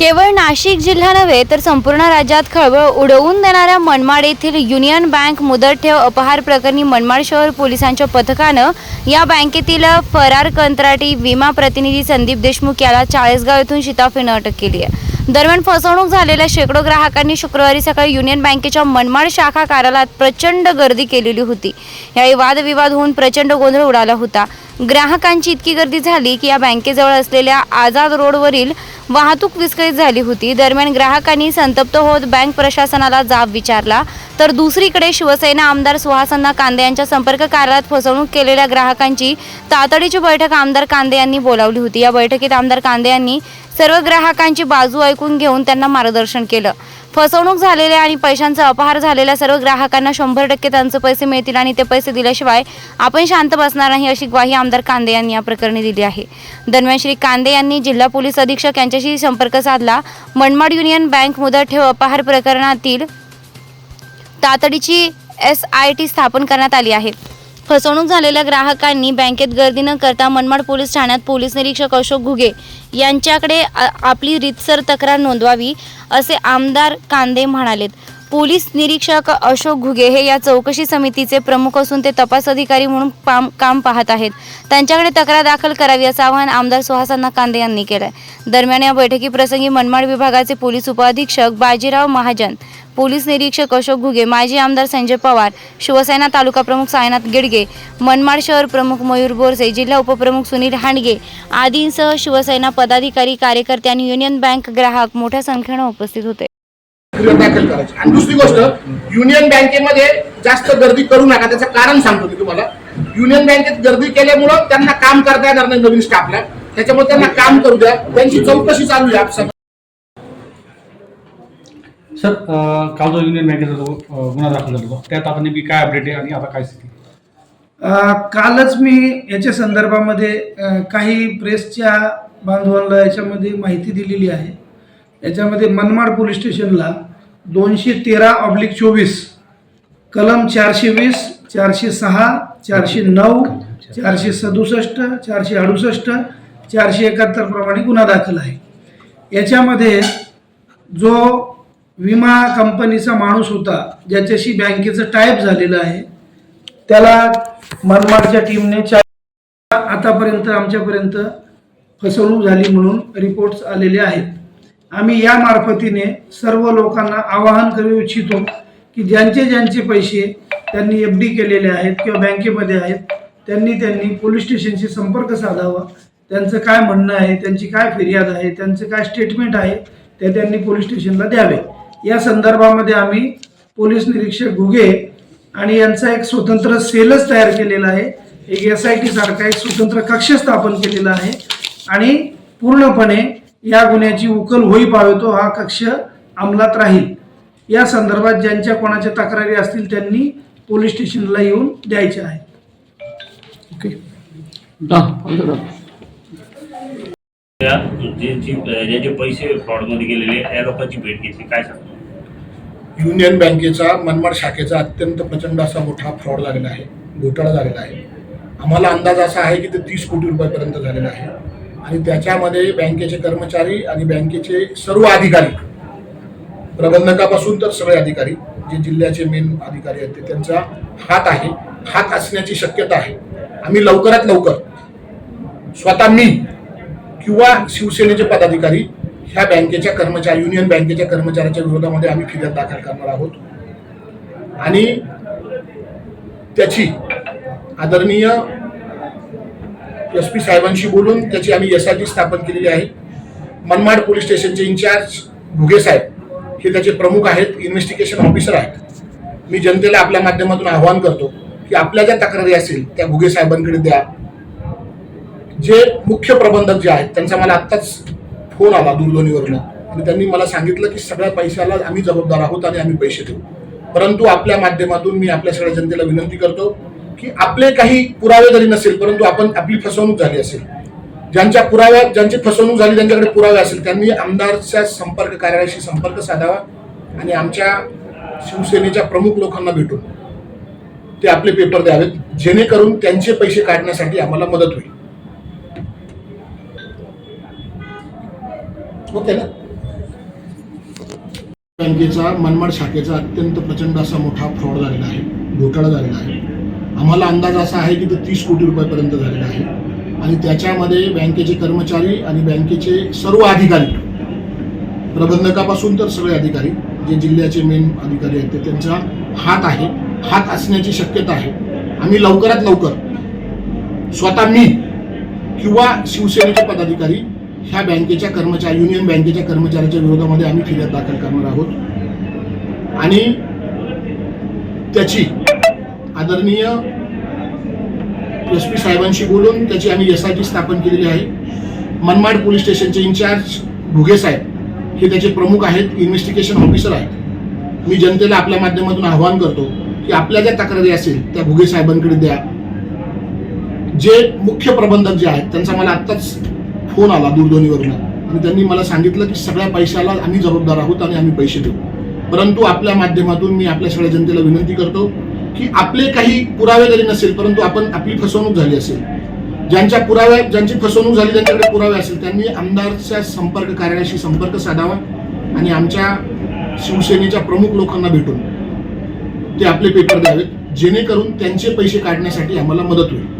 केवळ नाशिक जिल्हा नव्हे तर संपूर्ण राज्यात खळबळ उडवून देणाऱ्या मनमाड येथील युनियन बँक मुदत ठेव अपहार प्रकरणी मनमाड शहर पोलिसांच्या पथकानं या बँकेतील फरार कंत्राटी विमा प्रतिनिधी संदीप देशमुख याला चाळीसगाव येथून शिताफीनं अटक केली आहे. दरम्यान फसवणूक झालेल्या शेकडो ग्राहकांनी शुक्रवारी सकाळी युनियन बँकेच्या मनमाड शाखा कार्यालयात प्रचंड गर्दी केलेली होती. यावेळी वादविवाद होऊन प्रचंड गोंधळ उडाला होता. ग्राहकांची इतकी गर्दी झाली की या बँकेजवळ असलेल्या आझाद रोडवरील वाहतूक विस्कळीत झाली होती. दरम्यान ग्राहकांनी संतप्त होत बँक प्रशासनाला जाब विचारला. तर दुसरीकडे शिवसेना आमदार सुहासन्ना कांदे यांच्या संपर्क कार्यालयात फसवणूक केलेल्या ग्राहकांची तातडीची बैठक आमदार कांदे यांनी बोलावली होती. या बैठकीत आमदार कांदे यांनी सर्व ग्राहकांची बाजू ऐकून घेऊन त्यांना मार्गदर्शन केलं. फसवणूक झालेल्या आणि पैशांचा अपहार झालेल्या सर्व ग्राहकांना शंभर टक्के त्यांचे पैसे मिळतील आणि ते पैसे दिल्याशिवाय आपण शांत बसणार नाही अशी ग्वाही आमदार कांदे यांनी या प्रकरणी दिली आहे. दरम्यान श्री कांदे यांनी जिल्हा पोलीस अधीक्षक यांच्याशी संपर्क साधला. मनमाड युनियन बँक मुदत ठेव अपहार प्रकरणातील तातडीची एस आय टी स्थापन करण्यात आली आहे. फसवणूक झालेल्या ग्राहकांनी बँकेत गर्दी न करता मनमाड पोलीस ठाण्यात पोलीस निरीक्षक अशोक घुगे यांच्याकडे आपली रीतसर तक्रार नोंदवावी असे आमदार कांदे म्हणालेत. पोलीस निरीक्षक अशोक घुगे हे या चौकशी समितीचे प्रमुख असून ते तपास अधिकारी म्हणून पाम काम पाहत आहेत. त्यांच्याकडे तक्रार दाखल करावी असं आवाहन आमदार सुहासांना कांदे यांनी केलंय. दरम्यान या बैठकीप्रसंगी मनमाड विभागाचे पोलीस उपअधीक्षक बाजीराव महाजन पोलीस निरीक्षक अशोक घुगे माजी आमदार संजय पवार शिवसेना तालुका प्रमुख सायनाथ गिडगे मनमाड शहर प्रमुख मयूर बोरसे जिल्हा उपप्रमुख सुनील हांडगे आदींसह शिवसेना पदाधिकारी कार्यकर्ते आणि युनियन बँक ग्राहक मोठ्या संख्येनं उपस्थित होते. क्रिया दाखल करायची. आणि दुसरी गोष्ट युनियन बँकेमध्ये जास्त गर्दी करू नका. त्याचं कारण सांगतो मी तुम्हाला. युनियन बँकेत गर्दी केल्यामुळं त्यांना काम करता येणार नाही नवीन स्टाफला त्याच्यामुळे त्यांना काम करू द्या. त्यांची चौकशी चालू आहे आप- सर काल जो युनियन बँकेचा जो गुन्हा दाखल झाला होता त्यात आता नेमकी काय अपडेट आहे आणि आता काय स्थिती कालच मी याच्या संदर्भामध्ये काही प्रेसच्या बांधवांना याच्यामध्ये माहिती दिलेली आहे. याच्यामध्ये मनमाड पोलीस स्टेशनला दोनशे तेरा ऑब्लिक चोवीस. कलम चारशे वीस चारशे सहा चारशे नऊ चारशे सदुसष्ट चारशे अडुसष्ट चारशे एकाहत्तर प्रमाणे गुन्हा दाखल आहे. याच्यामध्ये जो विमा कंपनीचा माणूस होता ज्याच्याशी बँकेचं टाईप झालेलं आहे त्याला मनमाडच्या टीमने चार आतापर्यंत आमच्यापर्यंत फसवणूक झाली म्हणून रिपोर्ट्स आलेले आहेत. आम्ही या मार्फतीने सर्व लोकांना आवाहन करू इच्छितो की ज्यांचे ज्यांचे पैसे त्यांनी एफ डी केलेले आहेत किंवा बँकेमध्ये आहेत त्यांनी त्यांनी पोलीस स्टेशनशी संपर्क साधावा. त्यांचं काय म्हणणं आहे त्यांची काय फिर्याद आहे त्यांचं काय स्टेटमेंट आहे ते त्यांनी पोलीस स्टेशनला द्यावे. या संदर्भामध्ये आम्ही पोलीस निरीक्षक घुगे आणि यांचा एक स्वतंत्र सेलच तयार केलेला आहे. एक एस आय टी सारखा एक स्वतंत्र कक्ष स्थापन केलेला आहे. आणि पूर्णपणे या गुन्ह्याची उकल होई पावतो हा कक्ष अंमलात राहील. या संदर्भात ज्यांच्या कोणाच्या तक्रारी असतील त्यांनी पोलीस स्टेशनला येऊन द्यायच्या आहेत. ज्यांची ज्यांचे पैसे फ्रॉडमध्ये गेलेले या लोकांची भेट घेतली. काय सांगतो? युनियन बँकेचा मनमाड शाखेचा अत्यंत प्रचंड असा मोठा फ्रॉड झालेला आहे घोटाळा झालेला आहे. आम्हाला अंदाज असा आहे की ते तीस कोटी रुपयापर्यंत झालेला आहे. आणि त्याच्यामध्ये बँकेचे कर्मचारी आणि बँकेचे सर्व अधिकारी. प्रबंधकापासून तर सगळे अधिकारी जे जिल्ह्याचे मेन अधिकारी आहेत ते त्यांचा हात आहे. हात असण्याची शक्यता आहे. आम्ही लवकरात लवकर स्वतः मी किंवा शिवसेनेचे पदाधिकारी ह्या बँकेच्या कर्मचारी युनियन बँकेच्या कर्मचाऱ्याच्या विरोधामध्ये आम्ही फिर्याद दाखल करणार आहोत. आणि त्याची आदरणीय एस पी साहेबांशी बोलून त्याची आम्ही एस आय टी स्थापन केलेली आहे. मनमाड पोलीस स्टेशनचे इन्चार्ज भुगे साहेब हे त्याचे प्रमुख आहेत इन्व्हेस्टिगेशन ऑफिसर आहेत. मी जनतेला आपल्या माध्यमातून आवाहन करतो की आपल्या ज्या तक्रारी असतील त्या भुगे साहेबांकडे द्या. जे मुख्य प्रबंधक जे आहेत त्यांचा मला आत्ताच फोन आला दूरध्वनीवरनं. आणि त्यांनी मला सांगितलं की सगळ्या पैशाला आम्ही जबाबदार आहोत आणि आम्ही पैसे देऊ. परंतु आपल्या माध्यमातून मी आपल्या सगळ्या जनतेला विनंती करतो की आपले काही पुरावे जरी नसेल परंतु आपण आपली फसवणूक झाली असेल. ज्यांच्या पुराव्या ज्यांची फसवणूक झाली त्यांच्याकडे पुरावे असेल त्यांनी आमदारच्या संपर्क कार्यालयाशी संपर्क साधावा आणि आमच्या शिवसेनेच्या प्रमुख लोकांना भेटून ते आपले पेपर द्यावेत जेणेकरून त्यांचे पैसे काढण्यासाठी आम्हाला मदत होईल. ओके ना? बँकेचा मनमाड शाखेचा अत्यंत प्रचंड असा मोठा फ्रॉड झालेला आहे घोटाळा झालेला आहे. आम्हाला अंदाज असा आहे की ते तीस कोटी रुपयापर्यंत झालेला आहे. आणि त्याच्यामध्ये बँकेचे कर्मचारी आणि बँकेचे सर्व अधिकारी प्रबंधकापासून तर सगळे अधिकारी जे जिल्ह्याचे मेन अधिकारी आहेत ते त्यांचा हात आहे. हात असण्याची शक्यता आहे. आम्ही लवकरात लवकर स्वतः मी किंवा शिवसेनेचे पदाधिकारी ह्या बँकेच्या कर्मचारी युनियन बँकेच्या कर्मचाऱ्याच्या विरोधामध्ये आम्ही फिर्याद दाखल करणार आहोत. आणि त्याची आदरणीय एस पी साहेबांशी बोलून त्याची आम्ही एस आय टी स्थापन केलेली आहे. मनमाड पोलीस स्टेशनचे इन्चार्ज भुगे साहेब हे त्याचे प्रमुख आहेत इन्व्हेस्टिगेशन ऑफिसर आहेत. मी जनतेला आपल्या माध्यमातून आवाहन करतो की आपल्या ज्या तक्रारी असेल त्या भुगे साहेबांकडे द्या. जे मुख्य प्रबंधक जे आहेत त्यांचा मला आत्ताच फोन आला दूरध्वनीवरून. आणि त्यांनी मला सांगितलं की सगळ्या पैशाला आम्ही जबाबदार आहोत आणि आम्ही पैसे देऊ. परंतु आपल्या माध्यमातून मी आपल्या सगळ्या जनतेला विनंती करतो की आपले काही पुरावे जरी नसेल परंतु आपण आपली फसवणूक झाली असेल. ज्यांच्या पुराव्या ज्यांची फसवणूक झाली त्यांच्याकडे पुरावे असेल त्यांनी आमदारच्या संपर्क कार्यालयाशी संपर्क साधावा आणि आमच्या शिवसेनेच्या प्रमुख लोकांना भेटून ते आपले पेपर द्यावेत जेणेकरून त्यांचे पैसे काढण्यासाठी आम्हाला मदत होईल.